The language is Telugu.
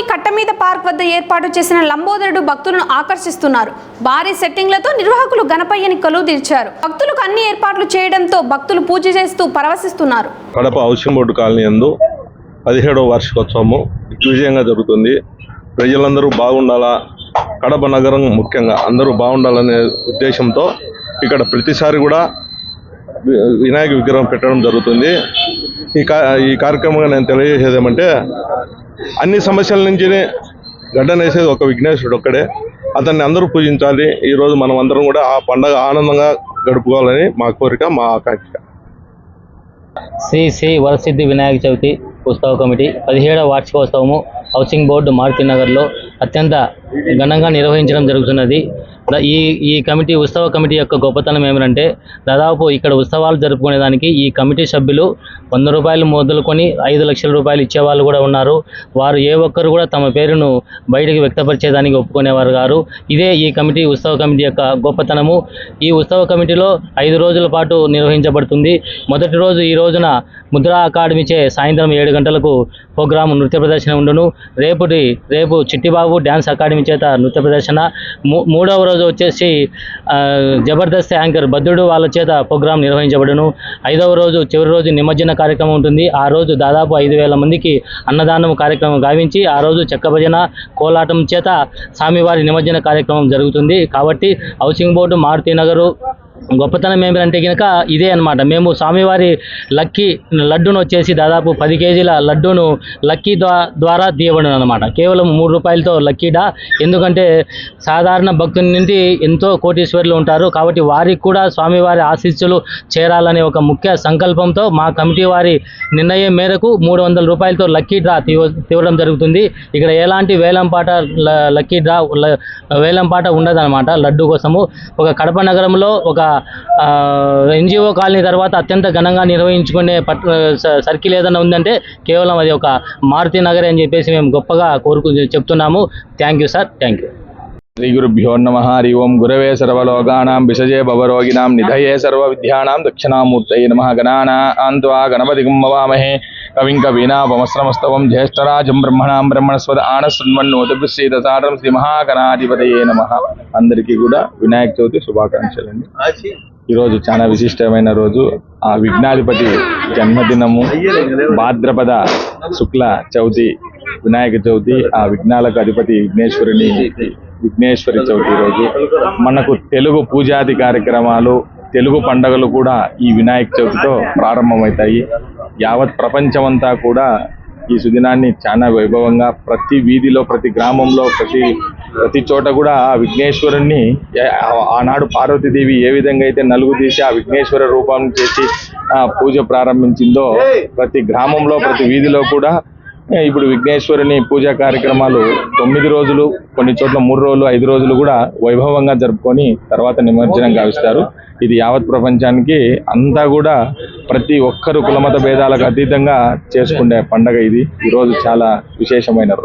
కట్ట కట్టమీద పార్క్ వద్ద ఏర్పాటు చేసిన లంబోదరుడు భక్తులను ఆకర్షిస్తున్నారు. భారీ సెట్టింగ్లతో నిర్వాహకులు గణపయ్యని కొలువు తీర్చారు. భక్తులకు అన్ని ఏర్పాట్లు చేయడంతో భక్తులు పూజ చేస్తూ పరవశిస్తున్నారు. కడప హౌసింగ్ బోర్డు కాలనీ ఎందు పదిహేడవ వార్షికోత్సవము విజయంగా జరుగుతుంది. ప్రజలందరూ బాగుండాలా? కడప నగరం ముఖ్యంగా అందరూ బాగుండాలనే ఉద్దేశంతో ఇక్కడ ప్రతిసారి కూడా వినాయక విగ్రహం పెట్టడం జరుగుతుంది. ఈ కా ఈ కార్యక్రమంగా నేను తెలియజేసేది ఏమంటే అన్ని సమస్యల నుంచి గడ్డనేసేది ఒక విఘ్నేశ్వరుడు ఒక్కడే. అతన్ని అందరూ పూజించాలి. ఈరోజు మనం అందరం కూడా ఆ పండగ ఆనందంగా గడుపుకోవాలని మా కోరిక మా ఆకాంక్ష. శ్రీ శ్రీ వరసిద్ధి వినాయక చవితి ఉత్సవ కమిటీ పదిహేడవ వార్షికోత్సవము హౌసింగ్ బోర్డు మారుతి నగర్లో అత్యంత ఘనంగా నిర్వహించడం జరుగుతున్నది. ఈ ఈ కమిటీ ఉత్సవ కమిటీ యొక్క గొప్పతనం ఏమిటంటే దాదాపు ఇక్కడ ఉత్సవాలు జరుపుకునేదానికి ఈ కమిటీ సభ్యులు వంద రూపాయలు మొదలుకొని ఐదు లక్షల రూపాయలు ఇచ్చేవాళ్ళు కూడా ఉన్నారు. వారు ఏ ఒక్కరు కూడా తమ పేరును బయటకు వ్యక్తపరిచేదానికి ఒప్పుకునేవారు గారు ఇదే ఈ కమిటీ ఉత్సవ కమిటీ యొక్క గొప్పతనము. ఈ ఉత్సవ కమిటీలో ఐదు రోజుల పాటు నిర్వహించబడుతుంది. మొదటి రోజు ఈ రోజున ముద్రా అకాడమీచే సాయంత్రం ఏడు గంటలకు ప్రోగ్రాం నృత్య ప్రదర్శన ఉండును. రేపుటి రేపు చిట్టిబాబు డ్యాన్స్ అకాడమీ చేత నృత్య ప్రదర్శన. మూ- మూడవ రోజు వచ్చేసి జబర్దస్త్ యాంకర్ బద్రుడు వాళ్ళ చేత ప్రోగ్రాం నిర్వహించబడును. ఐదవ రోజు చివరి రోజు నిమజ్జన కార్యక్రమం ఉంటుంది. ఆ రోజు దాదాపు ఐదు వేల మందికి అన్నదానం కార్యక్రమం గావించి ఆ రోజు చెక్క భజన కోలాటం చేత స్వామివారి నిమజ్జన కార్యక్రమం జరుగుతుంది. కాబట్టి హౌసింగ్ బోర్డు మారుతి నగరు గొప్పతనం ఏమిటంటే కనుక ఇదే అన్నమాట. మేము స్వామివారి లక్కీ లడ్డును వచ్చేసి దాదాపు పది కేజీల లడ్డును లక్కీ ద్వారా తీయబడిన అనమాట కేవలం మూడు రూపాయలతో లక్కీడా ఎందుకంటే సాధారణ భక్తుల నుండి ఎంతో కోటీశ్వర్లు ఉంటారు. కాబట్టి వారికి కూడా స్వామివారి ఆశీస్సులు చేరాలనే ఒక ముఖ్య సంకల్పంతో మా కమిటీ వారి నిర్ణయం మేరకు మూడు వందల రూపాయలతో లక్కీ డ్రా తీవడం జరుగుతుంది. ఇక్కడ ఎలాంటి వేలంపాట లక్కీ డ్రా వేలంపాట ఉండదన్నమాట లడ్డు కోసము. ఒక కడప నగరంలో ఒక ఎన్జిఓ కాలనీ తర్వాత అత్యంత ఘనంగా నిర్వహించుకునే పట్ స- సర్కిల్ ఏదైనా ఉందంటే కేవలం అది ఒక మారుతి నగర్ అని చెప్పేసి మేము గొప్పగా కోరుకు చెప్తున్నాము. Thank you sir. Thank you. Shri గురుభ్యో నమ. హరి ఓం. గురవే సర్వలోకానాం విషజే భవరోగిణాం నిధయే సర్వ విద్యానాం దక్షిణామూర్తయే నమ. గణానా ఆంత్వా గణపతి గుమ్మవామహే కవిం కవీనాపమస్రమస్తవం జ్యేష్ఠరాజం బ్రహ్మణాం బ్రహ్మణస్వద ఆనశృణ్వన్నోతభిశ్రీదసారం శ్రీ మహాగణాధిపతయే నమ అందరికీ కూడా వినాయక చవితి శుభాకాంక్షలండి. ఈరోజు చాలా విశిష్టమైన రోజు. ఆ విఘ్నాధిపతి జన్మదినము భాద్రపద శుక్ల చవితి వినాయక చవితి ఆ విఘ్నాలకు అధిపతి విఘ్నేశ్వరుని విఘ్నేశ్వరి చవితి రోజు మనకు తెలుగు పూజాది కార్యక్రమాలు తెలుగు పండగలు కూడా ఈ వినాయక చవితితో ప్రారంభమవుతాయి. యావత్ ప్రపంచమంతా కూడా ఈ సుదినాన్ని చాలా వైభవంగా ప్రతి వీధిలో ప్రతి గ్రామంలో ప్రతి ప్రతి చోట కూడా ఆ విఘ్నేశ్వరుణ్ణి ఆనాడు పార్వతీదేవి ఏ విధంగా అయితే నలుగు తీసి ఆ విఘ్నేశ్వర రూపం చేసి ఆ పూజ ప్రారంభించిందో ప్రతి గ్రామంలో ప్రతి వీధిలో కూడా ఇప్పుడు విఘ్నేశ్వరుని పూజా కార్యక్రమాలు తొమ్మిది రోజులు కొన్ని చోట్ల మూడు రోజులు ఐదు రోజులు కూడా వైభవంగా జరుపుకొని తర్వాత నిమజ్జనం గావిస్తారు. ఇది యావత్ ప్రపంచానికి అంతా కూడా ప్రతి ఒక్కరు కులమత భేదాలకు అతీతంగా చేసుకునే పండగ ఇది. ఈరోజు చాలా విశేషమైన